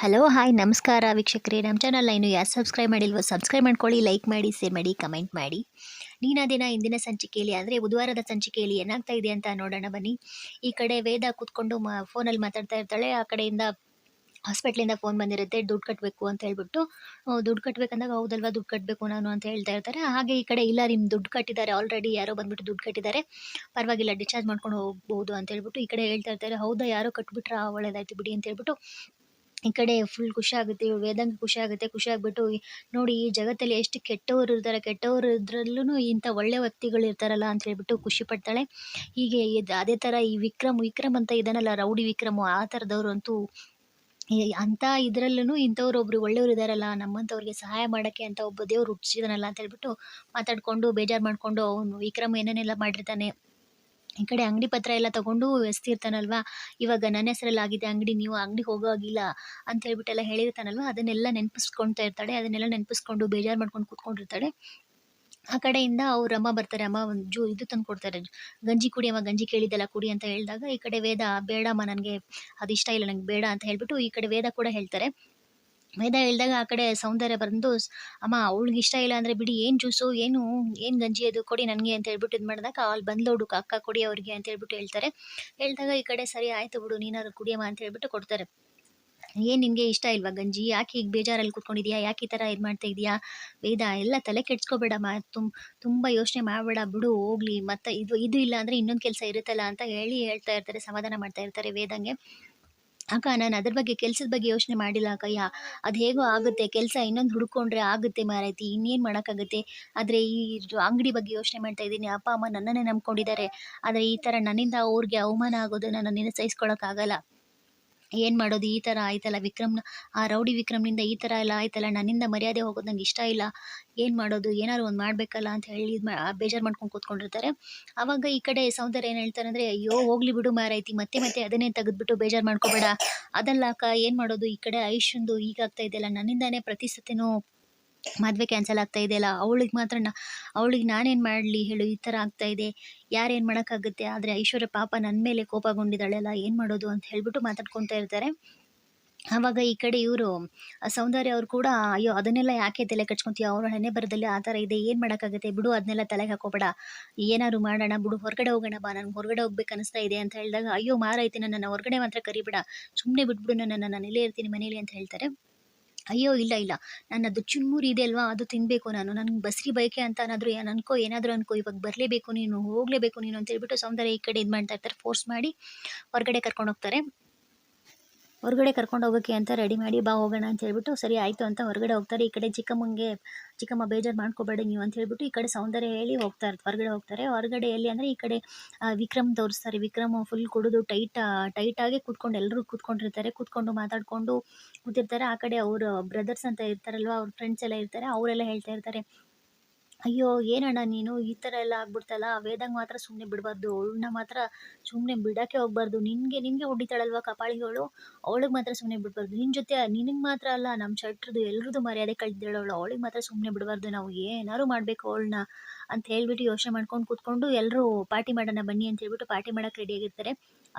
Hello, hi, ನಮಸ್ಕಾರ ವೀಕ್ಷಕರೇ. ನಮ್ಮ ಚಾನಲ್ನ ಇನ್ನು ಯಾರು ಸಬ್ಸ್ಕ್ರೈಬ್ ಮಾಡಿಲ್ವೋ ಸಬ್ಸ್ಕ್ರೈಬ್ ಮಾಡ್ಕೊಳ್ಳಿ ಲೈಕ್ ಮಾಡಿ ಶೇರ್ ಮಾಡಿ ಕಮೆಂಟ್ ಮಾಡಿ. ನೀನಾ ದಿನ ಇಂದಿನ ಸಂಚಿಕೆಯಲ್ಲಿ, ಅಂದರೆ ಬುಧವಾರದ ಸಂಚಿಕೆಯಲ್ಲಿ ಏನಾಗ್ತಾ ಇದೆ ಅಂತ ನೋಡೋಣ ಬನ್ನಿ. ಈ ಕಡೆ ವೇದ ಕೂತ್ಕೊಂಡು ಮಾ ಫೋನಲ್ಲಿ ಮಾತಾಡ್ತಾ ಇರ್ತಾಳೆ. ಆ ಕಡೆಯಿಂದ ಹಾಸ್ಪಿಟ್ಲಿಂದ ಫೋನ್ ಬಂದಿರುತ್ತೆ. ದುಡ್ಡು ಕಟ್ಟಬೇಕು ಅಂತ ಹೇಳ್ಬಿಟ್ಟು ದುಡ್ಡು ಕಟ್ಟಬೇಕಂದಾಗ ಹೌದಲ್ವಾ, ದುಡ್ಡು ಕಟ್ಟಬೇಕು ನಾನು ಅಂತ ಹೇಳ್ತಾ ಇರ್ತಾರೆ. ಹಾಗೆ ಈ ಕಡೆ ಇಲ್ಲ ನಿಮ್ಮ ದುಡ್ಡು ಕಟ್ಟಿದ್ದಾರೆ ಆಲ್ರೆಡಿ ಯಾರೋ ಬಂದ್ಬಿಟ್ಟು ದುಡ್ಡು ಕಟ್ಟಿದ್ದಾರೆ. ಪರವಾಗಿಲ್ಲ ಡಿಸ್ಚಾರ್ಜ್ ಮಾಡ್ಕೊಂಡು ಹೋಗ್ಬೋದು ಅಂತ ಹೇಳ್ಬಿಟ್ಟು ಈ ಕಡೆ ಹೇಳ್ತಾ ಇರ್ತಾರೆ. ಹೌದಾ, ಯಾರೋ ಕಟ್ಬಿಟ್ರೆ, ಒಳ್ಳೇದಾಯ್ತು ಬಿಡಿ ಅಂತ ಹೇಳ್ಬಿಟ್ಟು ಈ ಕಡೆ ಫುಲ್ ಖುಷಿ ಆಗುತ್ತೆ ವೇದಾಂಗ ಖುಷಿ ಆಗುತ್ತೆ, ಖುಷಿ ಆಗ್ಬಿಟ್ಟು ನೋಡಿ ಈ ಜಗತ್ತಲ್ಲಿ ಎಷ್ಟು ಕೆಟ್ಟವರು ಇರ್ತಾರೆ, ಕೆಟ್ಟವರು ಇದ್ರಲ್ಲೂ ಇಂಥ ಒಳ್ಳೆ ವ್ಯಕ್ತಿಗಳು ಇರ್ತಾರಲ್ಲ ಅಂತ ಹೇಳ್ಬಿಟ್ಟು ಖುಷಿ ಪಡ್ತಾಳೆ. ಹೀಗೆ ಅದೇ ಥರ ಈ ವಿಕ್ರಮ್ ವಿಕ್ರಮ್ ಅಂತ ಇದಾನಲ್ಲ, ರೌಡಿ ವಿಕ್ರಮ್, ಆ ಥರದವ್ರು ಅಂತೂ ಅಂತ ಇದ್ರಲ್ಲೂ ಇಂಥವ್ರು ಒಬ್ರು ಒಳ್ಳೆಯವ್ರು ಇದಾರಲ್ಲ, ನಮ್ಮಂಥವ್ರಿಗೆ ಸಹಾಯ ಮಾಡೋಕ್ಕೆ ಅಂತ ಒಬ್ಬ ದೇವ್ರು ಹುಟ್ಟಿಸಿದಾನಲ್ಲ ಅಂತ ಹೇಳ್ಬಿಟ್ಟು ಮಾತಾಡ್ಕೊಂಡು, ಬೇಜಾರು ಮಾಡ್ಕೊಂಡು ಅವನು ವಿಕ್ರಮ್ ಏನೇನೆಲ್ಲ ಮಾಡಿರ್ತಾನೆ. ಈ ಕಡೆ ಅಂಗಡಿ ಪತ್ರ ಎಲ್ಲ ತಗೊಂಡು ವ್ಯಸ್ತಿರ್ತಾನಲ್ವಾ? ಇವಾಗ ನನ್ನ ಹೆಸರಲ್ಲಿ ಆಗಿದೆ ಅಂಗಡಿ, ನೀವು ಅಂಗಡಿ ಹೋಗೋ ಆಗಿಲ್ಲ ಅಂತ ಹೇಳ್ಬಿಟ್ಟೆಲ್ಲ ಹೇಳಿರ್ತಾನಲ್ವ? ಅದನ್ನೆಲ್ಲ ನೆನಪಿಸ್ಕೊಳ್ತಾ ಇರ್ತಾಳೆ, ಅದನ್ನೆಲ್ಲ ನೆನಪಿಸ್ಕೊಂಡು ಬೇಜಾರು ಮಾಡ್ಕೊಂಡು ಕೂತ್ಕೊಂಡಿರ್ತಾಳೆ. ಆ ಕಡೆಯಿಂದ ಅವ್ರ ಅಮ್ಮ ಬರ್ತಾರೆ, ಅಮ್ಮ ಒಂದು ಜೂ ಇದು ತಂದು ಕೊಡ್ತಾರೆ ಗಂಜಿ ಕುಡಿ ಅಮ್ಮ, ಗಂಜಿ ಕೇಳಿದ್ದಲ್ಲ ಕುಡಿ ಅಂತ ಹೇಳಿದಾಗ ಈ ಕಡೆ ವೇದ, ಬೇಡಮ್ಮ ನನಗೆ ಅದು ಇಷ್ಟ ಇಲ್ಲ ನನಗೆ ಬೇಡ ಅಂತ ಹೇಳ್ಬಿಟ್ಟು ಈ ಕಡೆ ವೇದ ಕೂಡ ಹೇಳ್ತಾರೆ. ವೇದ ಹೇಳ್ದಾಗ ಆ ಕಡೆ ಸೌಂದರ್ಯ ಬಂದು ಅಮ್ಮ, ಅವಳಿಗೆ ಇಷ್ಟ ಇಲ್ಲ ಅಂದರೆ ಬಿಡಿ, ಏನು ಜ್ಯೂಸು ಏನು ಏನು ಗಂಜಿ ಅದು ಕೊಡಿ ನನಗೆ ಅಂತ ಹೇಳ್ಬಿಟ್ಟು ಇದು ಮಾಡಿದಾಗ ಅಲ್ಲಿ ಬಂದ್ಲೋಡು, ಅಕ್ಕ, ಕೊಡಿ ಅವ್ರಿಗೆ ಅಂತ ಹೇಳ್ಬಿಟ್ಟು ಹೇಳ್ತಾರೆ. ಹೇಳ್ದಾಗ ಈ ಕಡೆ ಸರಿ, ಆಯಿತು ಬಿಡು, ನೀನಾದ್ರು ಕುಡಿಯಮ್ಮ ಅಂತ ಹೇಳ್ಬಿಟ್ಟು ಕೊಡ್ತಾರೆ. ಏನು ನಿನಗೆ ಇಷ್ಟ ಇಲ್ವಾ ಗಂಜಿ? ಯಾಕೆ ಈಗ ಬೇಜಾರಲ್ಲಿ ಕೂತ್ಕೊಂಡಿದ್ಯಾ? ಯಾಕೆ ಈ ಥರ ಇದು ಮಾಡ್ತಾ ಇದೀಯಾ? ವೇದ, ಎಲ್ಲ ತಲೆ ಕೆಡ್ಸ್ಕೋಬೇಡಮ್ಮ. ತುಂಬ ತುಂಬ ಯೋಚನೆ ಮಾಡಬೇಡ, ಬಿಡು, ಹೋಗ್ಲಿ. ಮತ್ತೆ ಇದು ಇದು ಇಲ್ಲ ಅಂದರೆ ಇನ್ನೊಂದು ಕೆಲಸ ಇರುತ್ತಲ್ಲ ಅಂತ ಹೇಳಿ ಹೇಳ್ತಾ ಇರ್ತಾರೆ, ಸಮಾಧಾನ ಮಾಡ್ತಾ ಇರ್ತಾರೆ ವೇದಂಗೆ. ಅಕ್ಕ, ನಾನು ಅದ್ರ ಬಗ್ಗೆ ಕೆಲಸದ ಬಗ್ಗೆ ಯೋಚನೆ ಮಾಡಿಲ್ಲ ಅಕ್ಕಯ್ಯ. ಅದು ಹೇಗೋ ಆಗುತ್ತೆ, ಕೆಲಸ ಇನ್ನೊಂದು ಹುಡ್ಕೊಂಡ್ರೆ ಆಗುತ್ತೆ ಮಾರೈತಿ, ಇನ್ನೇನು ಮಾಡೋಕ್ಕಾಗುತ್ತೆ? ಆದರೆ ಈ ಅಂಗಡಿ ಬಗ್ಗೆ ಯೋಚನೆ ಮಾಡ್ತಾ ಇದ್ದೀನಿ. ಅಪ್ಪ, ಅಮ್ಮ ನನ್ನನ್ನೇ ನಂಬ್ಕೊಂಡಿದ್ದಾರೆ. ಆದರೆ ಈ ಥರ ನನ್ನಿಂದ ಅವ್ರಿಗೆ ಅವಮಾನ ಆಗೋದನ್ನು ನನ್ನಿಂದ ಸಹಿಸ್ಕೊಳಕ್ಕಾಗಲ್ಲ ಏನು ಮಾಡೋದು? ಈ ಥರ ಆಯ್ತಲ್ಲ ವಿಕ್ರಮ್ನ, ಆ ರೌಡಿ ವಿಕ್ರಮ್ನಿಂದ ಈ ಥರ ಎಲ್ಲ ಆಯ್ತಲ್ಲ, ನನ್ನಿಂದ ಮರ್ಯಾದೆ ಹೋಗೋದು ನಂಗೆ ಇಷ್ಟ ಇಲ್ಲ. ಏನು ಮಾಡೋದು? ಏನಾದ್ರು ಒಂದು ಮಾಡಬೇಕಲ್ಲ ಅಂತ ಹೇಳಿ ಇದು ಬೇಜಾರು ಮಾಡ್ಕೊಂಡು ಕೂತ್ಕೊಂಡಿರ್ತಾರೆ. ಆವಾಗ ಈ ಕಡೆ ಸೌಂದರ್ಯ ಏನು ಹೇಳ್ತಾರೆ ಅಂದರೆ ಅಯ್ಯೋ, ಹೋಗ್ಲಿ ಬಿಡು ಮಾರೈತಿ ಮತ್ತೆ ಮತ್ತೆ ಅದನ್ನೇ ತೆಗೆದ್ಬಿಟ್ಟು ಬೇಜಾರು ಮಾಡ್ಕೋಬೇಡ. ಅದಲ್ಲ ಅಕ್ಕ ಏನು ಮಾಡೋದು? ಈ ಕಡೆ ಆಯುಷಂದು ಈಗಾಗ್ತಾ ಇದೆಯಲ್ಲ ನನ್ನಿಂದಾನೇ ಪ್ರತಿ ಸತಿನೂ ಮದುವೆ ಕ್ಯಾನ್ಸಲ್ ಆಗ್ತಾ ಇದೆಯಲ್ಲ, ಅವಳಿಗೆ ಮಾತ್ರ ನಾ, ಅವಳಿಗೆ ನಾನೇನು ಮಾಡಲಿ ಹೇಳು, ಈ ಥರ ಆಗ್ತಾ ಇದೆ. ಯಾರೇನು ಮಾಡೋಕ್ಕಾಗುತ್ತೆ? ಆದರೆ ಐಶ್ವರ್ಯ ಪಾಪ ನನ್ನ ಮೇಲೆ ಕೋಪಗೊಂಡಿದ್ದಾಳೆಲ್ಲ, ಏನು ಮಾಡೋದು ಅಂತ ಹೇಳ್ಬಿಟ್ಟು ಮಾತಾಡ್ಕೊತಾ ಇರ್ತಾರೆ. ಆವಾಗ ಈ ಕಡೆ ಇವರು ಸೌಂದರ್ಯ ಅವ್ರು ಕೂಡ, ಅಯ್ಯೋ, ಅದನ್ನೆಲ್ಲ ಯಾಕೆ ತಲೆ ಕಚ್ಕೊತೀವಿ ಅವ್ರ ಹಣೆ ಬರದಲ್ಲಿ ಆ ಥರ ಇದೆ, ಏನು ಮಾಡೋಕ್ಕಾಗುತ್ತೆ? ಬಿಡು, ಅದನ್ನೆಲ್ಲ ತಲೆಗೆ ಹಾಕೋಬೇಡ. ಏನಾದ್ರು ಮಾಡೋಣ, ಬಿಡು, ಹೊರಗಡೆ ಹೋಗೋಣ ಬಾ, ನನಗೆ ಹೊರಗಡೆ ಹೋಗ್ಬೇಕು ಅನಿಸ್ತಾ ಇದೆ ಅಂತ ಹೇಳಿದಾಗ, ಅಯ್ಯೋ ಮಾರೈತಿ ನನ್ನ ಹೊರಗಡೆ ಮಾತ್ರ ಕರಿಬೇಡ. ಸುಮ್ಮನೆ ಬಿಟ್ಬಿಡು ನನ್ನ ನಾನು ಇರ್ತೀನಿ ಮನೇಲಿ ಅಂತ ಹೇಳ್ತಾರೆ. ಅಯ್ಯೋ, ಇಲ್ಲ ಇಲ್ಲ. ನನ್ನದು ಚುನ್ಮುರಿ ಇದೆ ಅಲ್ವಾ? ಅದು ತಿನ್ನಬೇಕು ನಾನು. ನನಗೆ ಬಸ್ರಿ ಬಯಕೆ ಅಂತ ಏನಾದರೂ ಏನು ಅನ್ಕೋ ಏನಾದರೂ ಅನ್ಕೋ. ಇವಾಗ ಬರಲೇಬೇಕು ನೀನು, ಹೋಗಲೇಬೇಕು ನೀನು ಅಂತ ಹೇಳ್ಬಿಟ್ಟು ಸೌಂದರ್ಯ ಈ ಕಡೆ ಇದು ಮಾಡ್ತಾ ಇರ್ತಾರೆ. ಫೋರ್ಸ್ ಮಾಡಿ ಹೊರಗಡೆ ಕರ್ಕೊಂಡು ಹೋಗ್ತಾರೆ. ಹೊರಗಡೆ ಕರ್ಕೊಂಡು ಹೋಗೋಕ್ಕೆ ಅಂತ ರೆಡಿ ಮಾಡಿ, ಬಾ ಹೋಗೋಣ ಅಂತ ಹೇಳ್ಬಿಟ್ಟು, ಸರಿ ಆಯಿತು ಅಂತ ಹೊರಗಡೆ ಹೋಗ್ತಾರೆ. ಈ ಕಡೆ ಚಿಕ್ಕಮ್ಮಂಗೆ, ಚಿಕ್ಕಮ್ಮ ಬೇಜಾರು ಮಾಡ್ಕೋಬೇಡಿ ನೀವು ಅಂತ ಹೇಳ್ಬಿಟ್ಟು ಈ ಕಡೆ ಸೌಂದರ್ಯ ಹೇಳಿ ಹೋಗ್ತಾ ಇರ್ತಾರೆ ಹೊರಗಡೆ ಹೋಗ್ತಾರೆ. ಹೊರಗಡೆ ಎಲ್ಲಿ ಅಂದರೆ ಈ ಕಡೆ ವಿಕ್ರಮ್ ತೋರಿಸ್ತಾರೆ. ವಿಕ್ರಮ್ ಫುಲ್ ಕುಡಿದು ಟೈಟ್ ಟೈಟಾಗಿ ಕೂತ್ಕೊಂಡು ಎಲ್ಲರೂ ಕೂತ್ಕೊಂಡಿರ್ತಾರೆ. ಕೂತ್ಕೊಂಡು ಮಾತಾಡಿಕೊಂಡು ಕೂತಿರ್ತಾರೆ. ಆ ಕಡೆ ಅವರು ಬ್ರದರ್ಸ್ ಅಂತ ಇರ್ತಾರಲ್ವ, ಅವ್ರ ಫ್ರೆಂಡ್ಸ್ ಎಲ್ಲ ಇರ್ತಾರೆ. ಅವರೆಲ್ಲ ಹೇಳ್ತಾ ಇರ್ತಾರೆ ಅಯ್ಯೋ, ಏನಣ್ಣ ನೀನು? ಈ ಥರ ಎಲ್ಲ ಆಗ್ಬಿಡ್ತಲ್ಲ? ವೇದಂಗ್ ಮಾತ್ರ ಸುಮ್ಮನೆ ಬಿಡಬಾರ್ದು. ಅವಳನ್ನ ಮಾತ್ರ ಸುಮ್ಮನೆ ಬಿಡೋಕ್ಕೆ ಹೋಗ್ಬಾರ್ದು. ನಿನಗೆ ನಿನಗೆ ಹೊಡಿತಾಳಲ್ವ ಕಪಾಳಿಗಳು ಅವಳಿಗೆ ಮಾತ್ರ ಸುಮ್ಮನೆ ಬಿಡಬಾರ್ದು. ನಿನ್ನ ಜೊತೆ ನಿನಗೆ ಮಾತ್ರ ಅಲ್ಲ ನಮ್ಮ ಶಟ್ರದ್ದು ಎಲ್ರದ್ದು ಮರ್ಯಾದೆ ಕಳ್ದಿದ್ದಾಳವಳು ಅವಳಿಗೆ ಮಾತ್ರ ಸುಮ್ಮನೆ ಬಿಡಬಾರ್ದು. ನಾವು ಏನಾದ್ರು ಮಾಡಬೇಕು ಅವಳನ್ನ ಅಂತ ಹೇಳ್ಬಿಟ್ಟು ಯೋಚನೆ ಮಾಡ್ಕೊಂಡು ಕೂತ್ಕೊಂಡು ಎಲ್ಲರೂ ಪಾರ್ಟಿ ಮಾಡೋಣ ಬನ್ನಿ ಅಂತ ಹೇಳ್ಬಿಟ್ಟು ಪಾರ್ಟಿ ಮಾಡೋಕ್ಕೆ ರೆಡಿಯಾಗಿರ್ತಾರೆ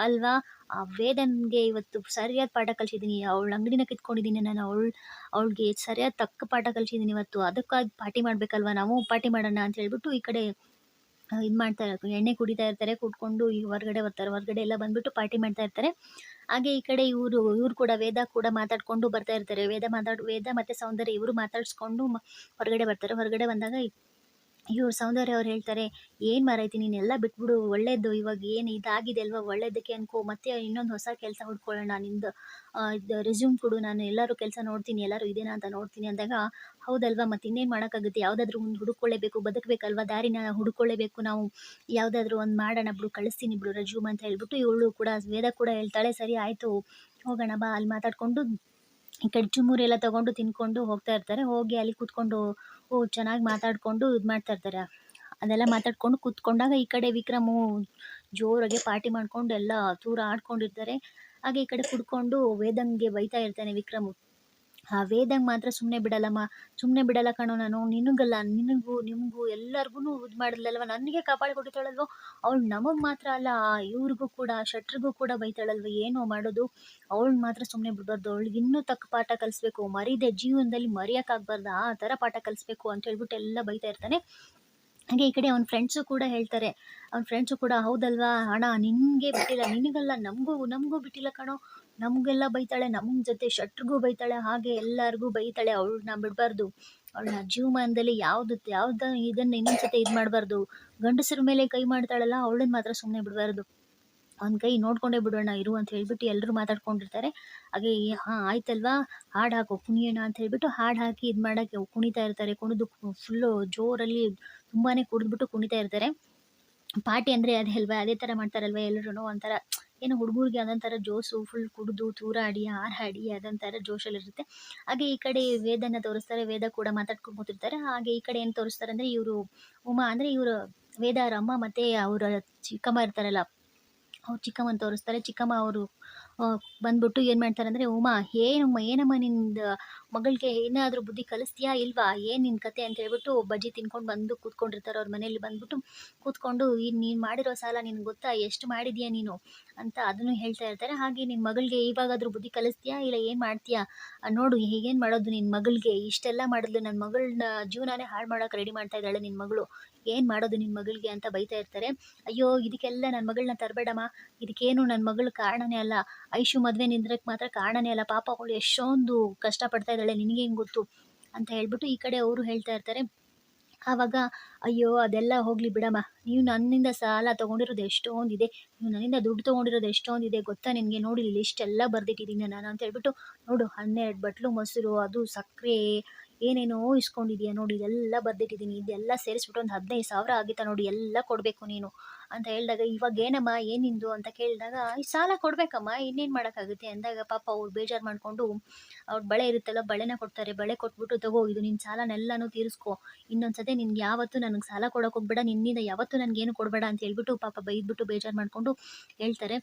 ಅಲ್ವಾ? ಆ ವೇದನ್ಗೆ ಇವತ್ತು ಸರಿಯಾದ ಪಾಠ ಕಲಿಸಿದ್ದೀನಿ ಅವಳ ಅಂಗಡಿನ ಕಿತ್ಕೊಂಡಿದ್ದೀನಿ ನಾನು, ಅವಳು, ಅವಳಿಗೆ ಸರಿಯಾದ ತಕ್ಕ ಪಾಠ ಕಲಿಸಿದ್ದೀನಿ ಇವತ್ತು, ಅದಕ್ಕಾಗಿ ಪಾರ್ಟಿ ಮಾಡಬೇಕಲ್ವ ನಾವು? ಪಾರ್ಟಿ ಮಾಡೋಣ ಅಂತ ಹೇಳ್ಬಿಟ್ಟು ಈ ಕಡೆ ಇದು ಮಾಡ್ತಾ ಇರ್ತಾರೆ. ಎಣ್ಣೆ ಕುಡಿತಾ ಇರ್ತಾರೆ ಕುಡ್ಕೊಂಡು ಈ ಹೊರಗಡೆ ಬರ್ತಾರೆ. ಹೊರಗಡೆ ಎಲ್ಲ ಬಂದ್ಬಿಟ್ಟು ಪಾರ್ಟಿ ಮಾಡ್ತಾ ಇರ್ತಾರೆ. ಹಾಗೆ ಈ ಕಡೆ ಇವರು, ಇವ್ರು ಕೂಡ, ವೇದ ಕೂಡ ಮಾತಾಡ್ಕೊಂಡು ಬರ್ತಾ ಇರ್ತಾರೆ. ವೇದ ಮಾತಾಡ್, ವೇದ ಮತ್ತು ಸೌಂದರ್ಯ ಇವರು ಮಾತಾಡಿಸ್ಕೊಂಡು ಹೊರಗಡೆ ಬರ್ತಾರೆ. ಹೊರಗಡೆ ಬಂದಾಗ ಇವ್ರು ಸೌಂದರ್ಯ ಅವ್ರು ಹೇಳ್ತಾರೆ, ಏನು ಮಾರೈತಿ ನೀನೆಲ್ಲ ಬಿಟ್ಬಿಡು, ಒಳ್ಳೇದು ಇವಾಗ ಏನು ಇದಾಗಿದೆ ಅಲ್ವಾ ಒಳ್ಳೇದಕ್ಕೆ ಅನ್ಕೋ, ಮತ್ತೆ ಇನ್ನೊಂದು ಹೊಸ ಕೆಲಸ ಹುಡ್ಕೊಳ್ಳೋಣ ನಿಂದು. ರೆಸ್ಯೂಮ್ ಕೊಡು, ನಾನು ಎಲ್ಲರೂ ಕೆಲಸ ನೋಡ್ತೀನಿ, ಎಲ್ಲರೂ ಇದೇನಾ ಅಂತ ನೋಡ್ತೀನಿ ಅಂದಾಗ, ಹೌದಲ್ವಾ, ಮತ್ತೆ ಇನ್ನೇನು ಮಾಡೋಕ್ಕಾಗುತ್ತೆ? ಯಾವುದಾದ್ರೂ ಒಂದು ಹುಡುಕೊಳ್ಳೇಬೇಕು ಬದುಕಬೇಕಲ್ವಾ? ದಾರಿನ ಹುಡುಕೊಳ್ಳೇಬೇಕು ನಾವು. ಯಾವುದಾದ್ರೂ ಒಂದು ಮಾಡೋಣ ಬಿಡು, ಕಳಿಸ್ತೀನಿ ಬಿಡು ರೆಸ್ಯೂಮ್ ಅಂತ ಹೇಳ್ಬಿಟ್ಟು ಇವಳು ಕೂಡ, ವೇದ ಕೂಡ ಹೇಳ್ತಾಳೆ, ಸರಿ, ಆಯಿತು, ಹೋಗೋಣ, ಬಾ. ಅಲ್ಲಿ ಮಾತಾಡಿಕೊಂಡು, ಈ ಕಡೆ ತೊಗೊಂಡು ತಗೊಂಡು ತಿನ್ಕೊಂಡು ಹೋಗ್ತಾ ಇರ್ತಾರೆ. ಹೋಗಿ ಅಲ್ಲಿ ಕೂತ್ಕೊಂಡು ಚೆನ್ನಾಗಿ ಮಾತಾಡಿಕೊಂಡು ಇದು ಮಾಡ್ತಾ ಇರ್ತಾರೆ. ಅದೆಲ್ಲ ಮಾತಾಡ್ಕೊಂಡು ಕೂತ್ಕೊಂಡಾಗ ಈ ಕಡೆ ವಿಕ್ರಮು ಜೋರಾಗಿ ಪಾರ್ಟಿ ಮಾಡ್ಕೊಂಡು ಎಲ್ಲ ದೂರ ಆಡ್ಕೊಂಡಿರ್ತಾರೆ ಹಾಗೆ ಈ ಕಡೆ ಕುಡ್ಕೊಂಡು ವೇದಂಗೆ ಬೈತಾ ಇರ್ತಾನೆ ವಿಕ್ರಮು. ಆ ವೇದಂಗ್ ಮಾತ್ರ ಸುಮ್ಮನೆ ಬಿಡಲ್ಲಮ್ಮ. ಸುಮ್ಮನೆ ಬಿಡಲ್ಲ ಕಣೋ ನಾನು. ನಿನಗಲ್ಲ, ನಿನಗೂ, ನಿಮಗೂ ಎಲ್ಲರಿಗೂ ಇದು ಮಾಡಿದ್ಲಲ್ವ? ನನಗೆ ಕಾಪಾಡಿಕೊಟ್ಟಿದ್ದಾಳಲ್ವೋ ಅವಳು ನಮಗೆ ಮಾತ್ರ ಅಲ್ಲ ಇವ್ರಿಗೂ ಕೂಡ, ಶಟ್ರಿಗೂ ಕೂಡ ಬೈತಾಳಲ್ವ? ಏನೋ ಮಾಡೋದು? ಅವಳು ಮಾತ್ರ ಸುಮ್ಮನೆ ಬಿಡಬಾರ್ದು. ಅವಳಿಗೆ ಇನ್ನೂ ತಕ್ಕ ಪಾಠ ಕಲಿಸ್ಬೇಕು. ಮರಿದೆ ಜೀವನದಲ್ಲಿ ಮರೆಯೋಕ್ಕಾಗಬಾರ್ದು ಆ ಥರ ಪಾಠ ಕಲಿಸ್ಬೇಕು ಅಂತ ಹೇಳ್ಬಿಟ್ಟು ಎಲ್ಲ ಬೈತಾ ಇರ್ತಾನೆ. ಹಾಗೆ ಈ ಕಡೆ ಅವ್ನ ಫ್ರೆಂಡ್ಸು ಕೂಡ ಹೇಳ್ತಾರೆ. ಅವ್ನ ಫ್ರೆಂಡ್ಸು ಕೂಡ, ಹೌದಲ್ವಾ? ಅಣ್ಣ, ನಿನಗೆ ಬಿಟ್ಟಿಲ್ಲ. ನಿನಗಲ್ಲ. ನಮಗೂ ನಮಗೂ ಬಿಟ್ಟಿಲ್ಲ ಕಣೋ. ನಮಗೆಲ್ಲ ಬೈತಾಳೆ ನಮ್ಮ ಜೊತೆ ಶಟ್ರಿಗೂ ಬೈತಾಳೆ, ಹಾಗೆ ಎಲ್ಲರಿಗೂ ಬೈತಾಳೆ, ಅವಳನ್ನ ಬಿಡಬಾರ್ದು. ಅವಳನ್ನ ಜೀವಮಾನದಲ್ಲಿ ಯಾವ್ದು ಯಾವ್ದು ಇದನ್ನು ಇನ್ನೊಂದು ಜೊತೆ ಇದು ಮಾಡಬಾರ್ದು. ಗಂಡಸರ ಮೇಲೆ ಕೈ ಮಾಡ್ತಾಳಲ್ಲ ಅವಳನ್ನ ಮಾತ್ರ ಸುಮ್ಮನೆ ಬಿಡಬಾರ್ದು. ಅವ್ನ ಕೈ ನೋಡ್ಕೊಂಡೇ ಬಿಡೋಣ, ಇರು ಅಂತ ಹೇಳ್ಬಿಟ್ಟು ಎಲ್ಲರೂ ಮಾತಾಡ್ಕೊಂಡಿರ್ತಾರೆ. ಹಾಗೆ, ಹಾಂ, ಆಯ್ತಲ್ವಾ? ಹಾಡು ಹಾಕೋ, ಕುಣಿಯೋಣ ಅಂತ ಹೇಳ್ಬಿಟ್ಟು ಹಾಡು ಹಾಕಿ ಇದು ಮಾಡೋಕ್ಕೆ ಕುಣಿತಾ ಇರ್ತಾರೆ. ಕುಣಿದು ಫುಲ್ಲು ಜೋರಲ್ಲಿ ತುಂಬಾ ಕುಡಿದ್ಬಿಟ್ಟು ಕುಣಿತಾ ಇರ್ತಾರೆ. ಪಾರ್ಟಿ ಅಂದರೆ ಅದೇ ಅಲ್ವಾ? ಅದೇ ಥರ ಮಾಡ್ತಾರಲ್ವ ಎಲ್ಲರೂ ಒಂಥರ ಏನೋ ಹುಡುಗರಿಗೆ ಅದೊಂಥರ ಜೋಸು ಫುಲ್ ಕುಡಿದು, ತೂರಾಡಿ ಹಾರಾಡಿ ಅದೊಂಥರ ಜೋಶಲ್ಲಿರುತ್ತೆ. ಹಾಗೆ ಈ ಕಡೆ ವೇದನ ತೋರಿಸ್ತಾರೆ, ವೇದ ಕೂಡ ಮಾತಾಡ್ಕೊಂಡು ಕೂತಿರ್ತಾರೆ ಹಾಗೆ ಈ ಕಡೆ ಏನು ತೋರಿಸ್ತಾರೆ ಅಂದರೆ ಇವರು ಉಮಾ ಅಂದರೆ ಇವರು ವೇದ ಅಮ್ಮ ಮತ್ತು ಅವರ ಚಿಕ್ಕಮ್ಮ ಇರ್ತಾರಲ್ಲ, ಅವ್ರು ಚಿಕ್ಕಮ್ಮನ ತೋರಿಸ್ತಾರೆ. ಚಿಕ್ಕಮ್ಮ ಅವರು ಬಂದ್ಬಿಟ್ಟು ಏನು ಮಾಡ್ತಾರೆ ಅಂದರೆ ಉಮಾ ಏನಮ್ಮ ಏನಮ್ಮ ನಿಂದು ಮಗಳಿಗೆ ಏನಾದರೂ ಬುದ್ಧಿ ಕಲಿಸ್ತೀಯಾ ಇಲ್ವಾ? ಏನು ನಿನ್ನ ಕತೆ? ಅಂತ ಹೇಳ್ಬಿಟ್ಟು ಬಜ್ಜಿ ತಿನ್ಕೊಂಡು ಬಂದು ಕೂತ್ಕೊಂಡಿರ್ತಾರೆ ಅವ್ರ ಮನೇಲಿ. ಬಂದ್ಬಿಟ್ಟು ಕೂತ್ಕೊಂಡು ಈ ನೀನು ಮಾಡಿರೋ ಸಾಲ ನಿನಗೆ ಗೊತ್ತಾ? ಎಷ್ಟು ಮಾಡಿದೀಯಾ ನೀನು? ಅಂತ ಅದನ್ನು ಹೇಳ್ತಾ ಇರ್ತಾರೆ. ಹಾಗೆ ನಿನ್ನ ಮಗಳಿಗೆ ಇವಾಗಾದರೂ ಬುದ್ಧಿ ಕಲಿಸ್ತೀಯಾ ಇಲ್ಲ ಏನು ಮಾಡ್ತೀಯಾ? ನೋಡು ಹೀಗೇನು ಮಾಡೋದು ನಿನ್ನ ಮಗಳಿಗೆ? ಇಷ್ಟೆಲ್ಲ ಮಾಡಿದ್ಲು ನನ್ನ ಮಗಳನ್ನ ಜೀವನನೇ ಹಾಳು ಮಾಡೋಕೆ ರೆಡಿ ಮಾಡ್ತಾ ಇದ್ದಾಳೆ ನಿನ್ನ ಮಗಳು. ಏನು ಮಾಡೋದು ನಿನ್ನ ಮಗಳಿಗೆ? ಅಂತ ಬೈತಾ ಇರ್ತಾರೆ. ಅಯ್ಯೋ, ಇದಕ್ಕೆಲ್ಲ ನನ್ನ ಮಗಳನ್ನ ತರಬೇಡಮ್ಮ. ಇದಕ್ಕೇನು ನನ್ನ ಮಗಳ ಕಾರಣನೇ ಅಲ್ಲ. ಐಶು ಮದುವೆ ನಿಂದ್ರಕ್ಕೆ ಮಾತ್ರ ಕಾರಣನೇ ಅಲ್ಲ. ಪಾಪ ಅವಳು ಎಷ್ಟೊಂದು ಕಷ್ಟಪಡ್ತಾ ಇದ್ದಾಳೆ. ನಿನಗೆ ಹೆಂಗೆ ಗೊತ್ತು? ಅಂತ ಹೇಳ್ಬಿಟ್ಟು ಈ ಕಡೆ ಅವರು ಹೇಳ್ತಾ ಇರ್ತಾರೆ. ಆವಾಗ, ಅಯ್ಯೋ, ಅದೆಲ್ಲ ಹೋಗಲಿ ಬಿಡಮ್ಮ. ನೀವು ನನ್ನಿಂದ ಸಾಲ ತೊಗೊಂಡಿರೋದು ಎಷ್ಟೊಂದಿದೆ. ನೀವು ನನ್ನಿಂದ ದುಡ್ಡು ತೊಗೊಂಡಿರೋದು ಎಷ್ಟೊಂದಿದೆ. ಗೊತ್ತಾ ನಿನಗೆ? ನೋಡಿ ಇಷ್ಟೆಲ್ಲ ಬರ್ದಿಟ್ಟಿದ್ದೀನಿ ನಾನು. ಅಂತ ಹೇಳ್ಬಿಟ್ಟು, ನೋಡು, ಹನ್ನೆರಡು ಬಟ್ಲು ಮೊಸರು, ಅದು ಸಕ್ಕರೆ ಏನೇನೋ ಇಸ್ಕೊಂಡಿದ್ಯಾ ನೋಡಿ, ಇದೆಲ್ಲ ಬರ್ದಿಟ್ಟಿದ್ದೀನಿ, ಇದೆಲ್ಲ ಸೇರಿಸ್ಬಿಟ್ಟು ಒಂದು ಹದಿನೈದು ಸಾವಿರ ಆಗಿತ್ತ ನೋಡಿ, ಎಲ್ಲ ಕೊಡಬೇಕು ನೀನು ಅಂತ ಹೇಳಿದಾಗ, ಇವಾಗ ಏನಮ್ಮ ಏನಿಂದು ಅಂತ ಕೇಳಿದಾಗ ಸಾಲ ಕೊಡಬೇಕಮ್ಮ, ಇನ್ನೇನು ಮಾಡೋಕ್ಕಾಗುತ್ತೆ? ಅಂದಾಗ ಪಾಪ ಅವ್ರು ಬೇಜಾರು ಮಾಡಿಕೊಂಡು, ಅವ್ರ ಬಳೆ ಇರುತ್ತಲ್ಲ, ಬಳೆನ ಕೊಡ್ತಾರೆ, ಬಳೆ ಕೊಟ್ಬಿಟ್ಟು ತಗೋ, ಇದು ನಿನ್ನ ಸಾಲನೆಲ್ಲನೂ ತೀರಿಸ್ಕೊ ಇನ್ನೊಂದು ಸತಿ ನಿನ್ಗೆ ಯಾವತ್ತು ನನಗೆ ಸಾಲ ಕೊಡೋಕೆ ಹೋಗ್ಬೇಡ, ನಿನ್ನಿಂದ ಯಾವತ್ತೂ ನನಗೇನು ಕೊಡಬೇಡ ಅಂತ ಹೇಳ್ಬಿಟ್ಟು ಪಾಪ ಬೈದ್ಬಿಟ್ಟು ಬೇಜಾರು ಮಾಡಿಕೊಂಡು ಹೇಳ್ತಾರೆ.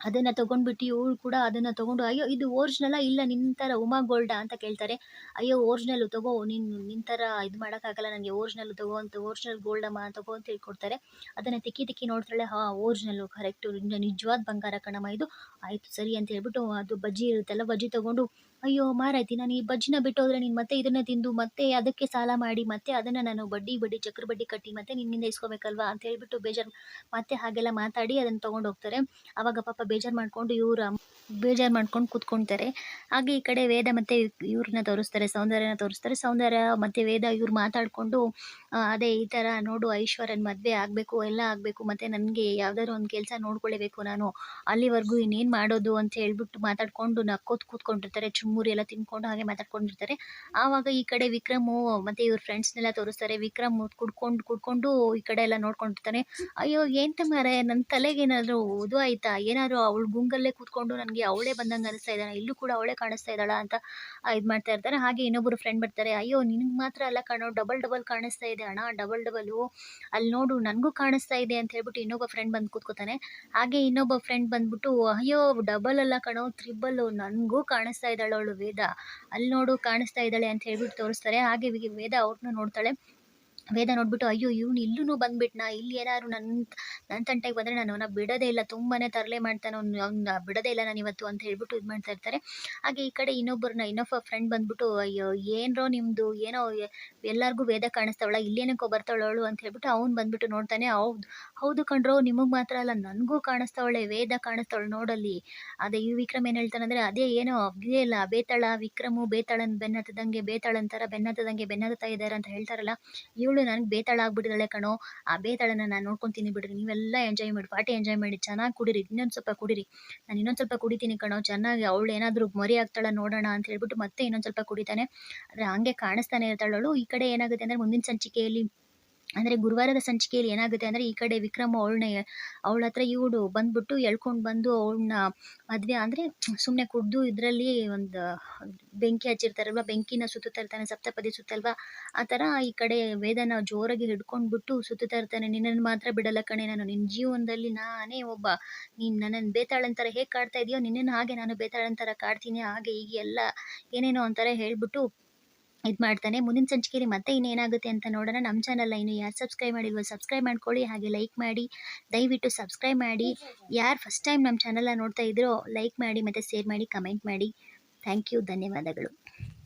ಅದನ್ನು ತೊಗೊಂಡ್ಬಿಟ್ಟು ಇವಳು ಕೂಡ ಅದನ್ನು ತೊಗೊಂಡು, ಅಯ್ಯೋ, ಇದು ಓರಿಜಿನಲ್ಲ ಇಲ್ಲ ನಿನ್ನ ಥರ ಉಮಾ ಗೋಲ್ಡಾ? ಅಂತ ಕೇಳ್ತಾರೆ. ಅಯ್ಯೋ ಓರಿಜಿನಲ್ ತಗೋ, ನೀನು ನಿನ್ನ ಥರ ಇದು ಮಾಡೋಕ್ಕಾಗಲ್ಲ ನನಗೆ ಓರಿಜಿನಲ್ ತಗೋ ಅಂತ ಓರಿಜಿನಲ್ ಗೋಲ್ಡಮ್ಮ ತಗೋ ಅಂತ ಹೇಳ್ಕೊಡ್ತಾರೆ. ಅದನ್ನು ತಿಕ್ಕಿ ತಿಕ್ಕಿ ನೋಡ್ತಾಳೆ, ಹಾಂ ಓರಿಜಿನಲ್ಲು ಕರೆಕ್ಟು ನಿಜವಾದ ಬಂಗಾರ ಕಣಮ್ಮ, ಇದು. ಆಯಿತು, ಸರಿ ಅಂತ ಹೇಳ್ಬಿಟ್ಟು ಅದು ಬಜ್ಜಿ ಇರುತ್ತಲ್ಲ, ಬಜ್ಜಿ ತೊಗೊಂಡು ಅಯ್ಯೋ ಮಾರಾಯ್ತಿ ನಾನು ಈ ಬಜ್ಜಿನ ಬಿಟ್ಟು ಹೋದ್ರೆ ನೀನು ಮತ್ತೆ ಇದನ್ನ ತಿಂದು ಮತ್ತೆ ಅದಕ್ಕೆ ಸಾಲ ಮಾಡಿ, ಮತ್ತೆ ಅದನ್ನು ನಾನು ಬಡ್ಡಿ ಬಡ್ಡಿ, ಚಕ್ರ ಬಡ್ಡಿ ಕಟ್ಟಿ ಮತ್ತೆ ನಿನ್ನಿಂದ ಇಸ್ಕೋಬೇಕಲ್ವಾ ಅಂತ ಹೇಳ್ಬಿಟ್ಟು ಬೇಜಾರು, ಮತ್ತೆ ಹಾಗೆಲ್ಲ ಮಾತಾಡಿ ಅದನ್ನು ತೊಗೊಂಡು ಹೋಗ್ತಾರೆ. ಆವಾಗ ಪಾಪ ಬೇಜಾರು ಮಾಡಿಕೊಂಡು ಇವ್ರು ಬೇಜಾರು ಮಾಡ್ಕೊಂಡು ಕೂತ್ಕೊಳ್ತಾರೆ ಹಾಗೆ ಈ ಕಡೆ ವೇದ ಮತ್ತು ಇವ್ರನ್ನ ತೋರಿಸ್ತಾರೆ, ಸೌಂದರ್ಯನ ತೋರಿಸ್ತಾರೆ. ಸೌಂದರ್ಯ ಮತ್ತು ವೇದ ಇವ್ರು ಮಾತಾಡಿಕೊಂಡು ಅದೇ ಈ ಥರ ನೋಡು ಐಶ್ವರ್ಯನ ಮದುವೆ ಆಗಬೇಕು, ಎಲ್ಲ ಆಗಬೇಕು, ಮತ್ತು ನನಗೆ ಯಾವ್ದಾದ್ರು ಒಂದು ಕೆಲಸ ನೋಡ್ಕೊಳ್ಬೇಕು ನಾನು. ಅಲ್ಲಿವರೆಗೂ ಇನ್ನೇನು ಮಾಡೋದು? ಅಂತ ಹೇಳ್ಬಿಟ್ಟು ಮಾತಾಡಿಕೊಂಡು ನಕ್ಕೋತ್ ಕೂತ್ಕೊಂಡಿರ್ತಾರೆ. ಚುಮ್ಮುರಿ ಎಲ್ಲ ತಿನ್ಕೊಂಡು ಹಾಗೆ ಮಾತಾಡ್ಕೊಂಡಿರ್ತಾರೆ. ಆವಾಗ ಈ ಕಡೆ ವಿಕ್ರಮು ಮತ್ತು ಇವ್ರ ಫ್ರೆಂಡ್ಸ್ನೆಲ್ಲ ತೋರಿಸ್ತಾರೆ. ವಿಕ್ರಮ್ ಕುಡ್ಕೊಂಡು ಕುಡ್ಕೊಂಡು ಈ ಕಡೆ ಎಲ್ಲ ನೋಡ್ಕೊಂಡಿರ್ತಾನೆ. ಅಯ್ಯೋ, ಏನು ಮಾರೆ ನನ್ನ ತಲೆಗೆ ಏನಾದರೂ ಇದು ಆಯಿತಾ? ಏನಾದರೂ ಅವಳು ಗುಂಗಲ್ಲೇ ಕೂತ್ಕೊಂಡು ನನಗೆ ಅವಳೇ ಬಂದಂಗೆ ಅನಿಸ್ತಾ ಇದ್ದಾಳೆ, ಇಲ್ಲೂ ಕೂಡ ಅವಳೇ ಕಾಣಿಸ್ತಾ ಇದ್ದಾಳ ಅಂತ ಇದು ಮಾಡ್ತಾ ಇರ್ತಾರೆ. ಹಾಗೆ ಇನ್ನೊಬ್ಬರು ಫ್ರೆಂಡ್ ಬರ್ತಾರೆ, ಅಯ್ಯೋ, ನಿನಗೆ ಮಾತ್ರ ಅಲ್ಲ ಕಾಣೋ ಡಬಲ್ ಡಬಲ್ ಕಾಣಿಸ್ತಾ ಇದೆ ಅಣ್ಣ ಡಬಲ್ ಡಬಲು ಅಲ್ಲಿ ನೋಡು ನನಗೂ ಕಾಣಿಸ್ತಾ ಇದೆ ಅಂತ ಹೇಳ್ಬಿಟ್ಟು ಇನ್ನೊಬ್ಬ ಫ್ರೆಂಡ್ ಬಂದು ಕೂತ್ಕೋತಾನೆ. ಹಾಗೆ ಇನ್ನೊಬ್ಬ ಫ್ರೆಂಡ್ ಬಂದ್ಬಿಟ್ಟು, ಅಯ್ಯೋ ಡಬಲ್ ಅಲ್ಲ ಕಾಣೋ ತ್ರಿಬಲ್ಲು ನನಗೂ ಕಾಣಿಸ್ತಾ ಇದ್ದಾಳೆ ಅವಳು ವೇದ. ಅಲ್ಲಿ ನೋಡು, ಕಾಣಿಸ್ತಾ ಇದ್ದಾಳೆ ಅಂತ ಹೇಳ್ಬಿಟ್ಟು ತೋರಿಸ್ತಾರೆ. ಹಾಗೆ ವೇದ ಅವ್ರನ್ನ ನೋಡ್ತಾಳೆ. ವೇದ ನೋಡ್ಬಿಟ್ಟು, ಅಯ್ಯೋ, ಇವ್ನು ಇಲ್ಲೂ ಬಂದ್ಬಿಟ್ನಾ? ಇಲ್ಲಿ ಏನಾದ್ರು ನನ್ನ ನನ್ನ ತಂಟೆಗೆ ಬಂದರೆ ನಾನು ಅವನ ಬಿಡೋದೇ ಇಲ್ಲ ತುಂಬಾ ತರಲೆ ಮಾಡ್ತಾನೆ, ಅವ್ನು, ಅವ್ನ ಬಿಡೋದೇ ಇಲ್ಲ ನಾನು ಇವತ್ತು ಅಂತ ಹೇಳ್ಬಿಟ್ಟು ಇದು ಮಾಡ್ತಾ ಇರ್ತಾರೆ. ಹಾಗೆ ಈ ಕಡೆ ಇನ್ನೊಬ್ಬರನ್ನ ಇನ್ನೊಬ್ಬ ಫ್ರೆಂಡ್ ಬಂದ್ಬಿಟ್ಟು, ಅಯ್ಯೋ, ಏನರೋ ನಿಮ್ಮದು ಏನೋ, ಎಲ್ಲರಿಗೂ ವೇದ ಕಾಣಿಸ್ತಾವಳ, ಇಲ್ಲೇನಕ್ಕೋ ಬರ್ತಾವಳು ಅಂತ ಹೇಳ್ಬಿಟ್ಟು, ಅವ್ನು ಬಂದ್ಬಿಟ್ಟು ನೋಡ್ತಾನೆ ಹೌದು ಹೌದು ಕಣ್ರೋ, ನಿಮಗೆ ಮಾತ್ರ ಅಲ್ಲ, ನನಗೂ ಕಾಣಿಸ್ತಾವಳೆ ವೇದ ಕಾಣಿಸ್ತಾವಳೆ ನೋಡಲ್ಲಿ. ಅದೇ ಈ ವಿಕ್ರಮ್ ಏನು ಹೇಳ್ತಾನಂದ್ರೆ ಅದೇ ಏನೋ ಅದೇ ಇಲ್ಲ, ಬೇತಾಳ, ವಿಕ್ರಮು ಬೇತಾಳನ್ ಬೆನ್ನತ್ತದಂಗೆ, ಬೇತಾಳನ್ ಥರ ಬೆನ್ನತ್ತದಂಗೆ ಬೆನ್ನತ್ತಾ ಇದ್ದಾರೆ ಅಂತ ಹೇಳ್ತಾರಲ್ಲ, ಇವಳು ನನಗೆ ಬೇತಾಳ ಆಗ್ಬಿಡಿದಳೆ ಕಣೋ, ಆ ಬೇತಾಳನ ನಾನು ನೋಡ್ಕೊತೀನಿ ಬಿಡ್ರಿ, ನೀವೆಲ್ಲ ಎಂಜಾಯ್ ಮಾಡಿ, ಪಾರ್ಟಿ ಎಂಜಾಯ್ ಮಾಡಿ, ಚೆನ್ನಾಗಿ ಕುಡೀರಿ, ಇನ್ನೊಂದು ಸ್ವಲ್ಪ ಕುಡೀರಿ. ನಾನು ಇನ್ನೊಂದು ಸ್ವಲ್ಪ ಕುಡಿತೀನಿ ಕಣೋ, ಚೆನ್ನಾಗಿ ಅವಳು ಏನಾದರೂ ಮರಿ ಆಗ್ತಾಳ ನೋಡೋಣ ಅಂತ ಹೇಳ್ಬಿಟ್ಟು ಮತ್ತೆ ಇನ್ನೊಂದು ಸ್ವಲ್ಪ ಕುಡಿತಾನೆ. ಆದರೆ ಹಂಗೆ ಕಾಣಿಸ್ತಾನೆ ಇರ್ತಾಳೆ ಈ ಕಡೆ ಏನಾಗುತ್ತೆ ಅಂದರೆ, ಮುಂದಿನ ಸಂಚಿಕೆಯಲ್ಲಿ ಅಂದರೆ ಗುರುವಾರದ ಸಂಚಿಕೆಯಲ್ಲಿ ಏನಾಗುತ್ತೆ ಅಂದರೆ ಈ ಕಡೆ ವಿಕ್ರಮ್ ಅವಳನ್ನ ಅವಳ ಹತ್ರ ಇವಳು ಬಂದ್ಬಿಟ್ಟು ಎಳ್ಕೊಂಡು ಬಂದು ಅವಳನ್ನ ಮದುವೆ ಅಂದರೆ ಸುಮ್ಮನೆ ಕುಡ್ದು ಇದರಲ್ಲಿ ಒಂದು ಬೆಂಕಿ ಹಚ್ಚಿರ್ತಾರಲ್ವ, ಬೆಂಕಿನ ಸುತ್ತುತ್ತಾ ಇರ್ತಾನೆ, ಸಪ್ತಪದಿ ಸುತ್ತಲ್ವಾ? ಆ ಥರ ಈ ಕಡೆ ವೇದನ ಜೋರಾಗಿ ಹಿಡ್ಕೊಂಡ್ಬಿಟ್ಟು ಸುತ್ತುತ್ತಾ ಇರ್ತಾನೆ, ನಿನ್ನನ್ನು ಮಾತ್ರ ಬಿಡಲ್ಲ ಕಣೆ ನಾನು ನಿನ್ನ ಜೀವನದಲ್ಲಿ ನಾನೇ ಒಬ್ಬ, ನೀನು ನನ್ನನ್ನು ಬೇತಾಳನ್ ಥರ ಹೇಗೆ ಕಾಡ್ತಾ ಇದೆಯೋ, ನಿನ್ನನ್ನು ಹಾಗೆ ನಾನು ಬೇತಾಳನ್ ಥರ ಕಾಡ್ತೀನಿ, ಹಾಗೆ ಹೀಗೆ ಎಲ್ಲ ಏನೇನೋ ಒಂಥರ ಹೇಳ್ಬಿಟ್ಟು ಇದು ಮಾಡ್ತಾನೆ. ಮುಂದಿನ ಸಂಚಿಕೆಯಲ್ಲಿ ಮತ್ತೆ ಇನ್ನೇನಾಗುತ್ತೆ ಅಂತ ನೋಡೋಣ. ನಮ್ಮ ಚಾನಲ್ನ ಇನ್ನು ಯಾರು ಸಬ್ಸ್ಕ್ರೈಬ್ ಮಾಡಿಲ್ವೋ ಸಬ್ಸ್ಕ್ರೈಬ್ ಮಾಡ್ಕೊಳ್ಳಿ. ಹಾಗೆ ಲೈಕ್ ಮಾಡಿ. ದಯವಿಟ್ಟು ಸಬ್ಸ್ಕ್ರೈಬ್ ಮಾಡಿ. ಯಾರು ಫಸ್ಟ್ ಟೈಮ್ ನಮ್ಮ ಚಾನಲ್ನ ನೋಡ್ತಾ ಇದ್ರೋ ಲೈಕ್ ಮಾಡಿ ಮತ್ತು ಶೇರ್ ಮಾಡಿ ಕಮೆಂಟ್ ಮಾಡಿ. ಥ್ಯಾಂಕ್ ಯು ಧನ್ಯವಾದಗಳು.